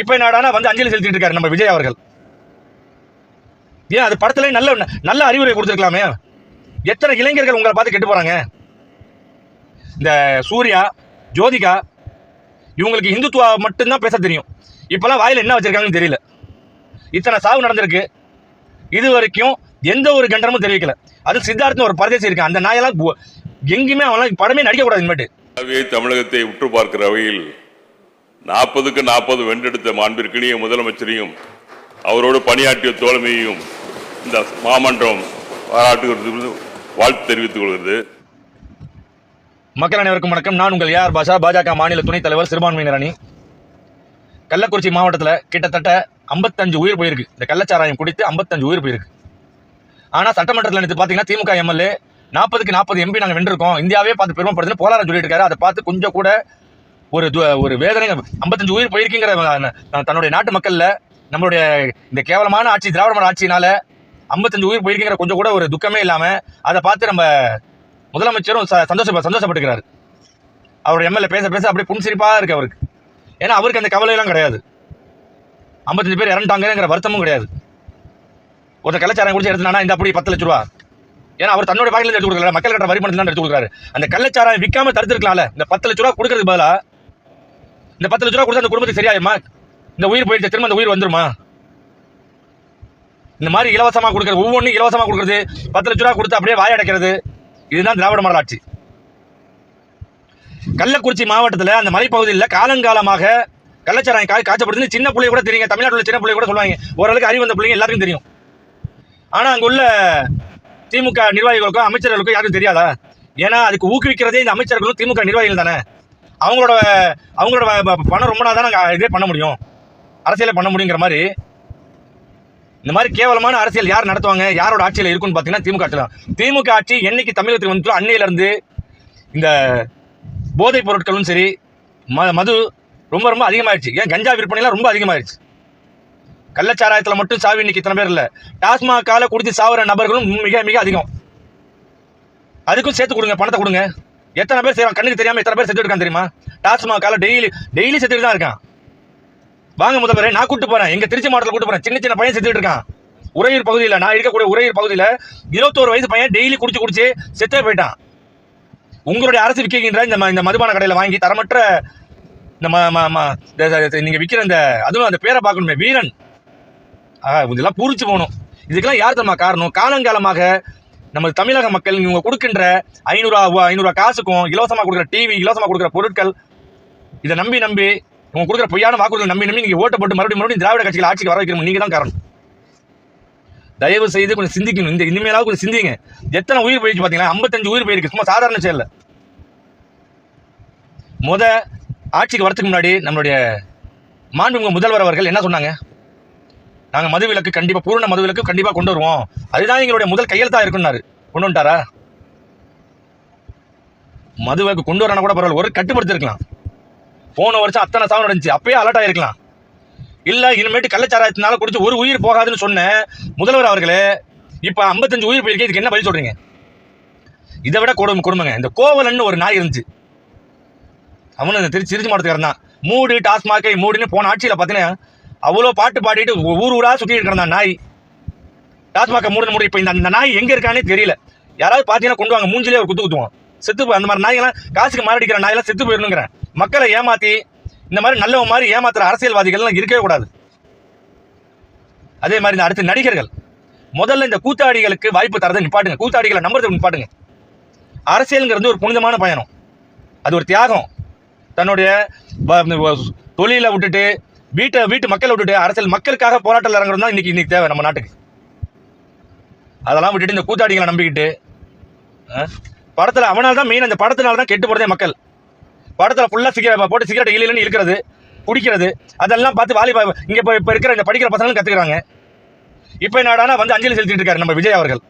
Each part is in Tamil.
இப்போ நாடானா வந்து அஞ்சலி செலுத்திட்டு இருக்காரு நம்ம விஜய் அவர்கள். ஏன் அது படத்துல நல்ல நல்ல அறிவுரை கொடுத்துருக்கலாமே. எத்தனை இளைஞர்கள் உங்களை பார்த்து கெட்டு போறாங்க? இந்த சூர்யா ஜோதிகா இவங்களுக்கு இந்துத்துவா மட்டும்தான் பேச தெரியும். இப்பெல்லாம் வாயில் என்ன வச்சிருக்காங்கன்னு தெரியல. இத்தனை சாவு நடந்திருக்கு. இது வரைக்கும் எந்த ஒரு கண்டனமும் தெரிவிக்கல. அது சித்தார்த்தன் ஒரு பரதேசி இருக்கு. அந்த நாயெல்லாம் எங்கேயுமே அவன் படமே நடிக்கக்கூடாது இனிமேட்டு. தமிழகத்தை உற்று பார்க்கிற வகையில் நாற்பதுக்கு நாற்பது வென்றெடுத்த மாண்பிற்கினிய முதலமைச்சரையும் அவரோடு பணியாற்றிய தோழமையையும் இந்த மாமன்றம் பாராட்டுகிறது வாழ்த்து தெரிவித்துக் கொள்கிறது. மக்கள் அனைவருக்கும் வணக்கம். நான் உங்கள் யார் பாஷா பாஜக மாநில துணைத் தலைவர் சிறுபான்மையினர் அணி. கள்ளக்குறிச்சி மாவட்டத்தில் கிட்டத்தட்ட 55 உயிர் போயிருக்கு. இந்த கள்ளச்சாராயம் குடித்து 55 உயிர் போயிருக்கு. ஆனால் சட்டமன்றத்தில் நேற்று பார்த்தீங்கன்னா திமுக எம்எல்ஏ நாற்பதுக்கு நாற்பது எம்பி நாங்கள் வென்றிருக்கோம். இந்தியாவே பார்த்து பெருமைப்படுதுன்னு போராட சொல்லிட்டு இருக்காரு. அதை பார்த்து கொஞ்சம் கூட ஒரு ஒரு வேதனை 55 உயிர் போயிருக்குங்கிற தன்னுடைய நாட்டு மக்களில் நம்மளுடைய இந்த கேவலமான ஆட்சி திராவிடமான மாடல் ஆட்சியினால 55 உயிர் போயிருக்குங்கிற கொஞ்சம் கூட ஒரு துக்கமே இல்லாமல் அதை பார்த்து நம்ம முதலமைச்சரும் ச- சந்தோஷ சந்தோஷப்பட்டுக்கிறாரு. அவர் எம்எல்ஏ பேச பேச அப்படியே புன்சிரிப்பாக இருக்கு அவருக்கு. ஏன்னா அவருக்கு அந்த கவலையெல்லாம் கிடையாது. 55 பேர் இறந்துட்டாங்கிற வருத்தமும் கிடையாது. ஒருத்தர் கள்ளச்சாரம் குடிச்சு எடுத்துனா இந்த அப்படி பத்து லட்ச ரூபா. ஏன்னா அவர் தன்னுடைய பாக்கிலேருந்து எடுத்து கொடுக்கல மக்கள் கட்ட வரி பணத்தில் எடுத்து கொடுக்குறாரு. அந்த கள்ளச்சாரம் விற்காம தடுத்துருக்கலாம்ல இந்த பத்து லட்ச ரூபா கொடுக்கறதுக்கு பதிலாக இந்த பத்து லட்ச ரூபா கொடுத்தா அந்த குடும்பத்துக்கு சரியாயிருமா இந்த உயிர் போயிடுச்சு திரும்ப அந்த உயிர் வந்துருமா? இந்த மாதிரி இலவசமாக கொடுக்குறது ஒவ்வொன்றும் இலவசமாக கொடுக்குறது பத்து லட்ச ரூபா கொடுத்து அப்படியே வாயடைக்கிறது இதுதான் திராவிட மாடல் ஆட்சி கள்ளக்குறிச்சி மாவட்டத்தில் அந்த மலைப்பகுதியில் காலங்காலமாக கள்ளச்சாராயம் காய் காய்ச்சப்படுதுன்னு சின்ன பிள்ளை கூட தெரியுங்க. தமிழ்நாட்டில் சின்ன பிள்ளை கூட சொல்லுவாங்க. ஓரளவுக்கு அறிவு வந்த பிள்ளைங்க எல்லாருக்கும் தெரியும். ஆனால் அங்கே உள்ள திமுக நிர்வாகிகளுக்கும் அமைச்சர்களுக்கும் யாருக்கும் தெரியாதா? ஏன்னா அதுக்கு ஊக்குவிக்கிறதே இந்த அமைச்சர்களும் திமுக நிர்வாகிகள் தானே. அவங்களோட அவங்களோட பணம் ரொம்ப நாள் தான் நாங்கள் இதே பண்ண முடியும். அரசியலை பண்ண முடியுங்கிற மாதிரி. இந்த மாதிரி கேவலமான அரசியல் யார் நடத்துவாங்க யாரோட ஆட்சியில் இருக்குன்னு பார்த்தீங்கன்னா திமுக ஆட்சி தான் திமுக ஆட்சி என்னைக்கு தமிழகத்துக்கு வந்துட்டோ அன்னையிலேருந்து இந்த போதைப் பொருட்களும் சரி ம மது ரொம்ப ரொம்ப அதிகமாகிடுச்சு ஏன் கஞ்சா விற்பனைலாம் ரொம்ப அதிகமாகிடுச்சு கள்ளச்சாராயத்தில் மட்டும் சாவி இன்னைக்கு இத்தனை பேர் இல்லை. டாஸ்மாகால குடித்து சாவுற நபர்களும் மிக மிக அதிகம். அதுக்கும் சேர்த்து கொடுங்க பணத்தை கொடுங்க. எத்தனை பேர் செய்வாங்க? கண்ணுக்கு தெரியாம எத்தனை பேர் செத்துட்டு இருக்கான் தெரியுமா? டாஸ்மாகால டெய்லி டெய்லி செத்துட்டு தான் இருக்கான். வாங்க முதல்வரே நான் கூட்டு போறேன். எங்க திருச்சி மாவட்டத்தில் கூட்டு போறேன். சின்ன சின்ன பையன் செத்துட்டு இருக்கான். உறையூர் பகுதியில் நான் இருக்கக்கூடிய உறையூர் பகுதியில் இருபத்தோரு வயசு பையன் டெய்லி குடிச்சு குடிச்சு செத்தே போயிட்டான். உங்களுடைய அரசு விற்கின்ற இந்த இந்த மதுபான கடையில் வாங்கி தரமற்ற இந்த ம- இந்த- நீங்க விற்கிற இந்த அதுவும் அந்த பேரை பார்க்கணுமே வீரன். ஆ, இதெல்லாம் பூரிச்சு போகணும். இதுக்கெல்லாம் யார் தெரியுமா காரணம்? காலங்காலமாக நம்ம தமிழக மக்கள் இவங்க கொடுக்கின்ற ஐநூறுரூவா ஐநூறுரூவா காசுக்கும் இலவசமாக கொடுக்குற டிவி இலவசமாக கொடுக்குற பொருட்கள் இதை நம்பி நம்பி இவங்க கொடுக்குற பொய்யான வாக்குறுதிகள் நம்பி நம்பி நீங்கள் ஓட்ட போட்டு மறுபடியும் மறுபடியும் திராவிட கட்சிகள் ஆட்சிக்கு வர வைக்கிறோம் நீங்கள் தான் காரணம். தயவு செய்து கொஞ்சம் சிந்திக்கணும். இந்த இனிமேலாவது கொஞ்சம் சிந்திங்க. எத்தனை உயிர் போயிடுச்சு பார்த்தீங்கன்னா ஐம்பத்தஞ்சு உயிர் போயிருக்கு. சும்மா சாதாரண செயல் முத ஆட்சிக்கு வரதுக்கு முன்னாடி நம்மளுடைய மாண்புமிகு முதல்வர் அவர்கள் என்ன சொன்னாங்க? நாங்கள் மதுவிலக்கு கண்டிப்பாக பூரண மதுவிலக்கு கண்டிப்பாக கொண்டு வருவோம். அதுதான் எங்களுடைய முதல் கையெழுத்தா இருக்குன்னாரு. கொண்டு வந்துட்டாரா? மதுவிலக்கு கொண்டு வரனா கூட பரவாயில்ல ஒரு கட்டுப்படுத்திருக்கலாம். போன வருஷம் அத்தனை சாவு நடந்துச்சு அப்பயே அலர்ட் ஆயிருக்கலாம். இல்ல இனிமேட்டு கள்ளச்சாராயத்தினால குடிச்சு ஒரு உயிர் போகாதுன்னு சொன்ன முதல்வர் அவர்களே இப்ப 55 உயிர் போயிருக்கு இதுக்கு என்ன பதில் சொல்றீங்க? இதை விட கொடுமை கொடுமைங்க. இந்த கோவலன்னு ஒரு நாய் இருந்துச்சு. அவனு இந்த திருச்சி திருச்சி மாவட்டத்துக்காரன் தான். மூடு டாஸ்மாகை மூடுன்னு போன ஆட்சியில் பார்த்தீங்கன்னா அவ்வளோ பாட்டு பாடிட்டு ஊர் ஊராக சுற்றிட்டு இருக்கிற நாய். டாஸ்மாக மூடு மூடு இப்போ இந்த அந்த நாய் எங்கே இருக்கானே தெரியல. யாராவது பார்த்தீங்கன்னா கொண்டு வாங்க மூஞ்சிலே ஒரு குத்து குத்துவோம். செத்து அந்த மாதிரி நாயெல்லாம் காசுக்கு மாரடிக்கிற நாயெல்லாம் செத்து போயிடணுங்கிறேன். மக்களை ஏமாத்தி இந்த மாதிரி நல்லவன் மாதிரி ஏமாத்துற அரசியல்வாதிகள்லாம் இருக்கவே கூடாது. அதே மாதிரி இந்த அடுத்த நடிகர்கள். முதல்ல இந்த கூத்தாடிகளுக்கு வாய்ப்பு தரதை நிப்பாட்டுங்க. கூத்தாடிகளை நம்புறதுக்கு நிப்பாட்டுங்க. அரசியலுங்கிறது ஒரு புனிதமான பயணம். அது ஒரு தியாகம். தன்னுடைய தொழிலை விட்டுட்டு வீட்டை வீட்டு மக்களை விட்டுட்டு அரசியல் மக்களுக்காக போராட்டம் இறங்குறது தான் இன்னைக்கு இன்னைக்கு தேவை நம்ம நாட்டுக்கு. அதெல்லாம் விட்டுட்டு இந்த கூத்தாடிகளை நம்பிக்கிட்டு படத்தில் அவனால் தான் மெயின் அந்த படத்தினால தான் கெட்டு போகிறதே மக்கள். படத்தில் ஃபுல்லாக சிகரெட் போட்டு சிகரெட் இல்லைன்னு இருக்கிறது குடிக்கிறது அதெல்லாம் பார்த்து வாலிபா இங்கே இப்போ இப்போ இருக்கிற இந்த படிக்கிற பசங்களும் கற்றுக்குறாங்க இப்போ என்னடானா வந்து அஞ்சலி செலுத்திட்டு இருக்காரு நம்ம விஜய் அவர்கள்.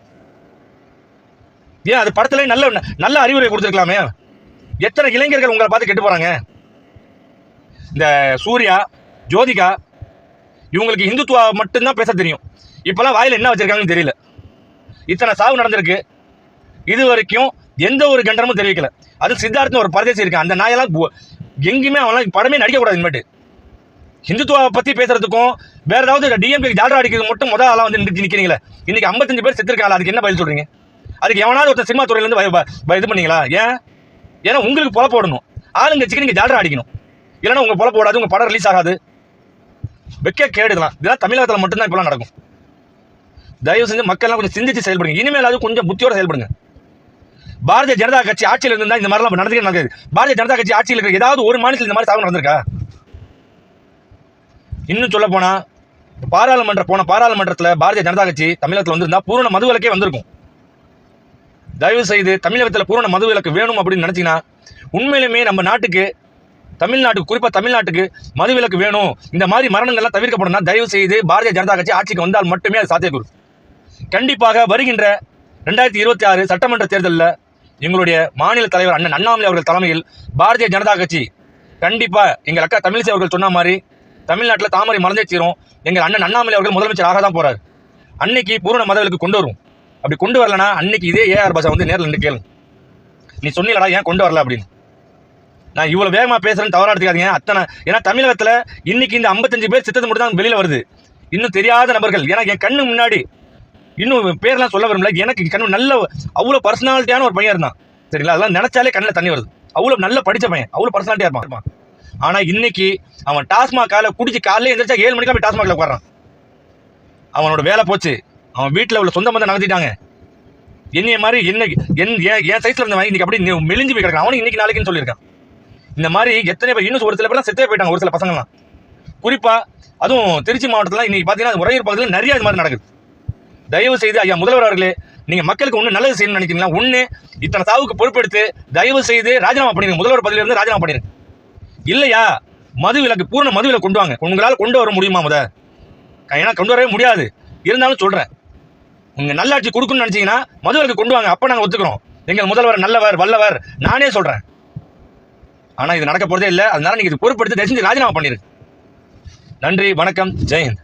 ஏன் அது படத்துல நல்ல நல்ல அறிவுரை கொடுத்துருக்கலாமே. எத்தனை இளைஞர்கள் உங்களை பார்த்து கெட்டு போகிறாங்க இந்த சூர்யா ஜோதிகா இவங்களுக்கு இந்துத்துவா மட்டும்தான் பேச தெரியும். இப்போல்லாம் வாயில் என்ன வச்சுருக்காங்கன்னு தெரியல. இத்தனை சாவு நடந்திருக்கு. இது வரைக்கும் எந்த ஒரு கண்டனமும் தெரிவிக்கல. அது சித்தார்த்தன் ஒரு பரதேசி இருக்கான் அந்த நாயெல்லாம் பு- எங்கேயுமே அவன்லாம் படமே நடிக்கக்கூடாது இனிமேட்டு. ஹிந்துத்துவாவை பற்றி பேசுறதுக்கும் வேற ஏதாவது டிஎம்கே ஜால்ரா அடிக்கிறது மட்டும் முதல் ஆளாக வந்து நிறுத்தி நிற்கிறீங்களே இன்றைக்கி ஐம்பத்தஞ்சு பேர் செத்துருக்காங்க அதுக்கு என்ன பதில் சொல்கிறீங்க அதுக்கு எவனாவது ஒருத்தர் சினிமா துறையிலேருந்து இது பண்ணீங்களா? ஏன்? ஏன்னா உங்களுக்கு பொழப்பு போடணும் ஆளுங்கட்சிக்கு நீங்கள் ஜால்ரா அடிக்கணும். இல்லைன்னா உங்கள் பொழப்பு போடாது உங்கள் படம் ரிலீஸ் ஆகாது. வெக்க கேடுக்கலாம் இதெல்லாம் தமிழகத்தில் மட்டும்தான் இப்பெல்லாம் நடக்கும். தயவு செஞ்சு மக்கள்லாம் கொஞ்சம் சிந்திச்சு செயல்படுங்க. இனிமேலாவது கொஞ்சம் புத்தியோட செயல்படுங்க. பாரதிய ஜனதா கட்சி ஆட்சியில் இருந்தா இந்த மாதிரிலாம் நடந்துக்கே நடக்குது. பாரதிய ஜனதா கட்சி ஆட்சியில் இருக்கிற ஏதாவது ஒரு மாநிலத்தில் இந்த மாதிரி சாவு நடந்திருக்கா? இன்னும் சொல்ல போனால் பாராளுமன்ற போன பாராளுமன்றத்தில் பாரதிய ஜனதா கட்சி தமிழகத்தில் வந்திருந்தா பூரண மதுவிலக்கே வந்திருக்கும். தயவு செய்து தமிழகத்தில் பூரண மதுவிலக்கு வேணும் அப்படின்னு நினைச்சீங்கன்னா உண்மையிலுமே நம்ம நாட்டுக்கு தமிழ்நாட்டுக்கு குறிப்பாக தமிழ்நாட்டுக்கு மதுவிலக்கு வேணும். இந்த மாதிரி மரணங்கள்லாம் தவிர்க்கப்படணும்னா தயவு செய்து பாரதிய ஜனதா கட்சி ஆட்சிக்கு வந்தால் மட்டுமே அது சாத்தியக்கூறு. கண்டிப்பாக வருகின்ற ரெண்டாயிரத்தி இருபத்தி ஆறு சட்டமன்ற தேர்தலில் எங்களுடைய மாநில தலைவர் அண்ணன் அண்ணாமலை அவர்கள் தலைமையில் பாரதிய ஜனதா கட்சி கண்டிப்பாக எங்கள் அக்கா தமிழிசை அவர்கள் சொன்ன மாதிரி தமிழ்நாட்டில் தாமரை மறந்தே தீரும். எங்கள் அண்ணன் அண்ணாமலை அவர்கள் முதலமைச்சர் ஆக தான் போகிறார் அன்னைக்கு பூரண மதவிலக்கு கொண்டு வரும். அப்படி கொண்டு வரலனா அன்னைக்கு இதே ஏஆர் பாஷா வந்து நேரில் நின்று கேளு. நீ சொன்னீங்களா ஏன் கொண்டு வரல அப்படின்னு. நான் இவ்வளோ வேகமாக பேசுகிறேன்னு தவறாக எடுத்துக்காதீங்க. அத்தனை ஏன்னா தமிழகத்தில் இன்றைக்கி இந்த 55 பேர் சித்தத்தை மட்டும் தான் வெளியில் வருது. இன்னும் தெரியாத நபர்கள். ஏன்னா என் கண்ணு முன்னாடி இன்னும் பேர்லாம் சொல்ல விரும்பல எனக்கு கண்ணு நல்ல அவ்வளோ பர்சனாலிட்டியான ஒரு பையன் இருந்தான். சரிங்களா? அதெல்லாம் நினச்சாலே கண்ணில் தண்ணி வருது. அவ்வளோ நல்ல படித்த பையன். அவ்வளோ பர்சனாலிட்டியாக இருப்பான். ஆனால் இன்னைக்கு அவன் டாஸ்மாக் காலை குடிச்சு காலையில எழுந்திரிச்சா ஏழு மணிக்கு போய் டாஸ்மாகில் உட்காரான் அவனோட வேலை போச்சு. அவன் வீட்டில் உள்ள சொந்த பந்தம் நகர்த்திட்டாங்க. என்னைய மாதிரி என்ன என் என் சைஸில் இருந்தவன் இன்னைக்கு அப்படி மெலிஞ்சு போய் கிடக்கான் அவனும் இன்னைக்கு நாளைக்குன்னு சொல்லியிருக்கான். இந்த மாதிரி எத்தனை பேர் இன்னும் ஒரு சில பேர்லாம் செத்தே போயிட்டாங்க ஒரு சில பசங்கள்லாம். குறிப்பாக அதுவும் திருச்சி மாவட்டத்தில் இன்றைக்கி பார்த்தீங்கன்னா உறையூர் பகுதியில் நிறைய இது மாதிரி நடக்குது. தயவு செய்து ஐயா முதல்வர் அவர்களே நீங்கள் மக்களுக்கு ஒன்று நல்லது செய்யணும்னு நினைக்கிறீங்களா? ஒன்று இத்தனை சாவுக்கு பொறுப்பெடுத்து தயவு செய்து ராஜினாமா பண்ணிடுங்க முதல்வர் பதவியில ராஜினாமா பண்ணிடுங்க இல்லையா? மது விலக்கு பூர்ண மது விலக்கு கொண்டு வாங்க. உங்களால் கொண்டு வர முடியுமா முத? ஏன்னா கொண்டு வரவே முடியாது. இருந்தாலும் சொல்கிறேன் நீங்கள் நல்லாட்சி கொடுக்கணும்னு நினச்சிங்கன்னா மது விலக்கு கொண்டு வாங்க. அப்போ நாங்கள் ஒத்துக்கிறோம். எங்கள் முதல்வர் நல்லவர் வல்லவர் நானே சொல்கிறேன் ஆனால் இது நடக்க போறதே இல்லை. அதனால நீங்கள் இது பொறுப்படுத்தி தயவு செஞ்சு ராஜினாமா பண்ணிடுங்க நன்றி வணக்கம் ஜெயந்த்